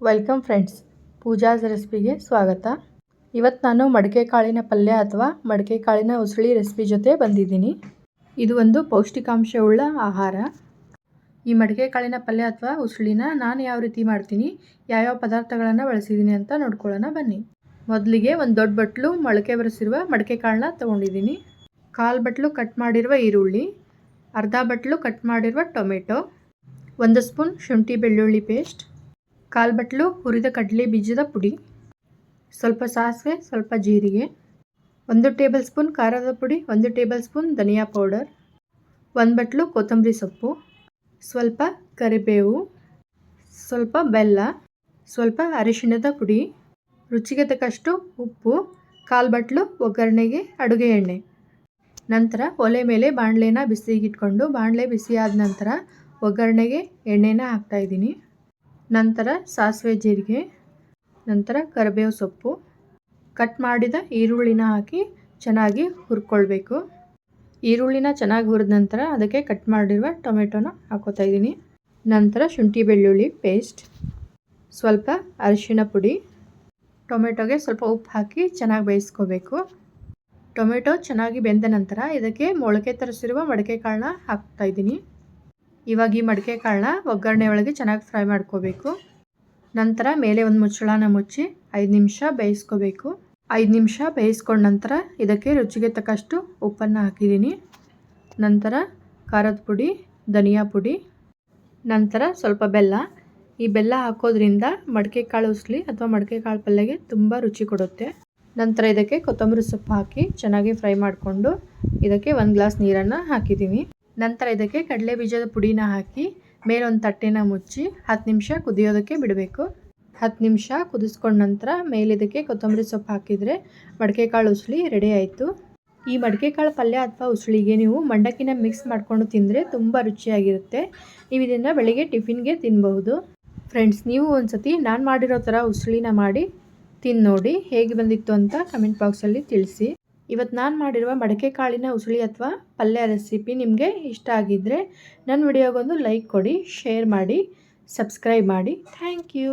Welcome friends, Pooja's ರೆಸಿಪಿಗೆ ಸ್ವಾಗತ. ಇವತ್ತು ನಾನು ಮಡಿಕೆ ಕಾಳಿನ ಪಲ್ಯ ಅಥವಾ ಮಡಿಕೆ ಕಾಳಿನ ಉಸುಳಿ ರೆಸಿಪಿ ಜೊತೆ ಬಂದಿದ್ದೀನಿ. ಇದು ಒಂದು ಪೌಷ್ಟಿಕಾಂಶವುಳ್ಳ ಆಹಾರ. ಈ ಮಡಿಕೆ ಕಾಳಿನ ಪಲ್ಯ ಅಥವಾ ಉಸುಳಿನ ನಾನು ಯಾವ ರೀತಿ ಮಾಡ್ತೀನಿ, ಯಾವ್ಯಾವ ಪದಾರ್ಥಗಳನ್ನು ಬಳಸಿದ್ದೀನಿ ಅಂತ ನೋಡ್ಕೊಳ್ಳೋಣ ಬನ್ನಿ. ಮೊದಲಿಗೆ ಒಂದು ದೊಡ್ಡ ಬಟ್ಲು ಮೊಳಕೆ ಬರೆಸಿರುವ ಮಡಿಕೆ ಕಾಳನ್ನ ತೊಗೊಂಡಿದ್ದೀನಿ ಕಾಲು ಬಟ್ಲು ಕಟ್ ಮಾಡಿರುವ ಈರುಳ್ಳಿ, ಅರ್ಧ ಬಟ್ಲು ಕಟ್ ಮಾಡಿರುವ ಟೊಮೆಟೊ, ಒಂದು ಸ್ಪೂನ್ ಶುಂಠಿ ಬೆಳ್ಳುಳ್ಳಿ ಪೇಸ್ಟ್ ಕಾಲು ಬಟ್ಲು ಹುರಿದ ಕಡಲೆ ಬೀಜದ ಪುಡಿ, ಸ್ವಲ್ಪ ಸಾಸಿವೆ, ಸ್ವಲ್ಪ ಜೀರಿಗೆ, ಒಂದು ಟೇಬಲ್ ಸ್ಪೂನ್ ಖಾರದ ಪುಡಿ, ಒಂದು ಟೇಬಲ್ ಸ್ಪೂನ್ ಧನಿಯಾ ಪೌಡರ್, ಒಂದು ಬಟ್ಲು ಕೊತ್ತಂಬರಿ ಸೊಪ್ಪು, ಸ್ವಲ್ಪ ಕರಿಬೇವು, ಸ್ವಲ್ಪ ಬೆಲ್ಲ, ಸ್ವಲ್ಪ ಅರಿಶಿಣದ ಪುಡಿ, ರುಚಿಗೆ ತಕ್ಕಷ್ಟು ಉಪ್ಪು ಕಾಲು ಬಟ್ಲು ಒಗ್ಗರಣೆಗೆ ಅಡುಗೆ ಎಣ್ಣೆ. ನಂತರ ಒಲೆ ಮೇಲೆ ಬಾಣಲೆನ ಬಿಸಿಗಿಟ್ಕೊಂಡು ಬಾಣಲೆ ಬಿಸಿಯಾದ ನಂತರ ಒಗ್ಗರಣೆಗೆ ಎಣ್ಣೆನ ಹಾಕ್ತಾಯಿದ್ದೀನಿ ನಂತರ ಸಾಸಿವೆ ಜೀರಿಗೆ, ನಂತರ ಕರಿಬೇವು ಸೊಪ್ಪು. ಕಟ್ ಮಾಡಿದ ಈರುಳ್ಳಿನ ಹಾಕಿ ಚೆನ್ನಾಗಿ ಹುರ್ಕೊಳ್ಬೇಕು. ಈರುಳ್ಳಿನ ಚೆನ್ನಾಗಿ ಹುರಿದ ನಂತರ ಅದಕ್ಕೆ ಕಟ್ ಮಾಡಿರುವ ಟೊಮೆಟೊನ ಹಾಕೋತಾ ಇದ್ದೀನಿ. ನಂತರ ಶುಂಠಿ ಬೆಳ್ಳುಳ್ಳಿ ಪೇಸ್ಟ್ ಸ್ವಲ್ಪ ಅರಿಶಿನ ಪುಡಿ, ಟೊಮೆಟೊಗೆ ಸ್ವಲ್ಪ ಉಪ್ಪು ಹಾಕಿ ಚೆನ್ನಾಗಿ ಬೇಯಿಸ್ಕೋಬೇಕು. ಟೊಮೆಟೊ ಚೆನ್ನಾಗಿ ಬೆಂದ ನಂತರ ಇದಕ್ಕೆ ಮೊಳಕೆ ತರಿಸಿರುವ ಮಡಿಕೆ ಕಾಳನ್ನ ಹಾಕ್ತಾಯಿದ್ದೀನಿ ಇವಾಗ ಈ ಮಡಿಕೆ ಕಾಳನ್ನ ಒಗ್ಗರಣೆ ಒಳಗೆ ಚೆನ್ನಾಗಿ ಫ್ರೈ ಮಾಡ್ಕೋಬೇಕು. ನಂತರ ಮೇಲೆ ಒಂದು ಮುಚ್ಚಳನ ಮುಚ್ಚಿ ಐದು ನಿಮಿಷ ಬೇಯಿಸ್ಕೋಬೇಕು. ಐದು ನಿಮಿಷ ಬೇಯಿಸ್ಕೊಂಡ ನಂತರ ಇದಕ್ಕೆ ರುಚಿಗೆ ತಕ್ಕಷ್ಟು ಉಪ್ಪನ್ನು ಹಾಕಿದ್ದೀನಿ. ನಂತರ ಖಾರದ ಪುಡಿ, ಧನಿಯಾ ಪುಡಿ, ನಂತರ ಸ್ವಲ್ಪ ಬೆಲ್ಲ. ಈ ಬೆಲ್ಲ ಹಾಕೋದ್ರಿಂದ ಮಡಿಕೆ ಕಾಳು ಉಸ್ಲಿ ಅಥವಾ ಮಡಿಕೆ ಕಾಳು ಪಲ್ಯಗೆ ತುಂಬ ರುಚಿ ಕೊಡುತ್ತೆ. ನಂತರ ಇದಕ್ಕೆ ಕೊತ್ತಂಬರಿ ಸೊಪ್ಪು ಹಾಕಿ ಚೆನ್ನಾಗಿ ಫ್ರೈ ಮಾಡಿಕೊಂಡು ಇದಕ್ಕೆ ಒಂದು ಗ್ಲಾಸ್ ನೀರನ್ನು ಹಾಕಿದ್ದೀನಿ. ನಂತರ ಇದಕ್ಕೆ ಕಡಲೆ ಬೀಜದ ಪುಡಿನ ಹಾಕಿ ಮೇಲೊಂದು ತಟ್ಟೆನ ಮುಚ್ಚಿ ಹತ್ತು ನಿಮಿಷ ಕುದಿಯೋದಕ್ಕೆ ಬಿಡಬೇಕು. ಹತ್ತು ನಿಮಿಷ ಕುದಿಸ್ಕೊಂಡ ನಂತರ ಮೇಲಿದಕ್ಕೆ ಕೊತ್ತಂಬರಿ ಸೊಪ್ಪು ಹಾಕಿದರೆ ಮಡಿಕೆ ಕಾಳು ಉಸುಳಿ ರೆಡಿ ಆಯಿತು. ಈ ಮಡಿಕೆ ಕಾಳು ಪಲ್ಯ ಅಥವಾ ಉಸುಳಿಗೆ ನೀವು ಮಂಡಕ್ಕಿನ ಮಿಕ್ಸ್ ಮಾಡಿಕೊಂಡು ತಿಂದರೆ ತುಂಬ ರುಚಿಯಾಗಿರುತ್ತೆ. ನೀವು ಇದನ್ನು ಬೆಳಿಗ್ಗೆ ಟಿಫಿನ್ಗೆ ತಿನ್ನಬಹುದು ಫ್ರೆಂಡ್ಸ್ ನೀವು ಒಂದು ಸತಿ ನಾನು ಮಾಡಿರೋ ಥರ ಉಸುಳಿನ ಮಾಡಿ ತಿಂದು ನೋಡಿ ಹೇಗೆ ಬಂದಿತ್ತು ಅಂತ ಕಮೆಂಟ್ ಬಾಕ್ಸಲ್ಲಿ ತಿಳಿಸಿ. ಇವತ್ತು ನಾನು ಮಾಡಿರುವ ಮಡಕೆ ಕಾಳಿನ ಉಸುಳಿ ಅಥವಾ ಪಲ್ಯ ರೆಸಿಪಿ ನಿಮಗೆ ಇಷ್ಟ ಆಗಿದ್ದರೆ ನನ್ನ ವಿಡಿಯೋಗೊಂದು ಲೈಕ್ ಕೊಡಿ ಶೇರ್ ಮಾಡಿ ಸಬ್ಸ್ಕ್ರೈಬ್ ಮಾಡಿ. Thank you